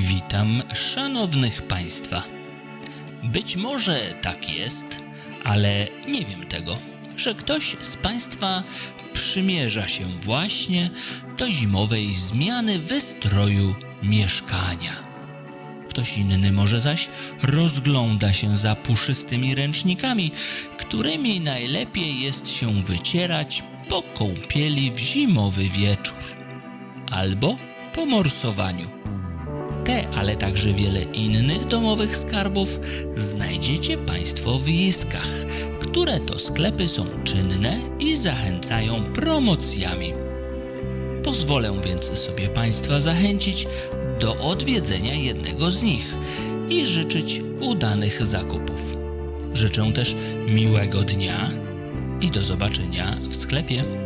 Witam szanownych Państwa. Być może tak jest, ale nie wiem tego, że ktoś z Państwa przymierza się właśnie do zimowej zmiany wystroju mieszkania. Ktoś inny może zaś rozgląda się za puszystymi ręcznikami, którymi najlepiej jest się wycierać po kąpieli w zimowy wieczór albo po morsowaniu. Te, ale także wiele innych domowych skarbów znajdziecie Państwo w Jiskach, które to sklepy są czynne i zachęcają promocjami. Pozwolę więc sobie Państwa zachęcić do odwiedzenia jednego z nich i życzyć udanych zakupów. Życzę też miłego dnia i do zobaczenia w sklepie.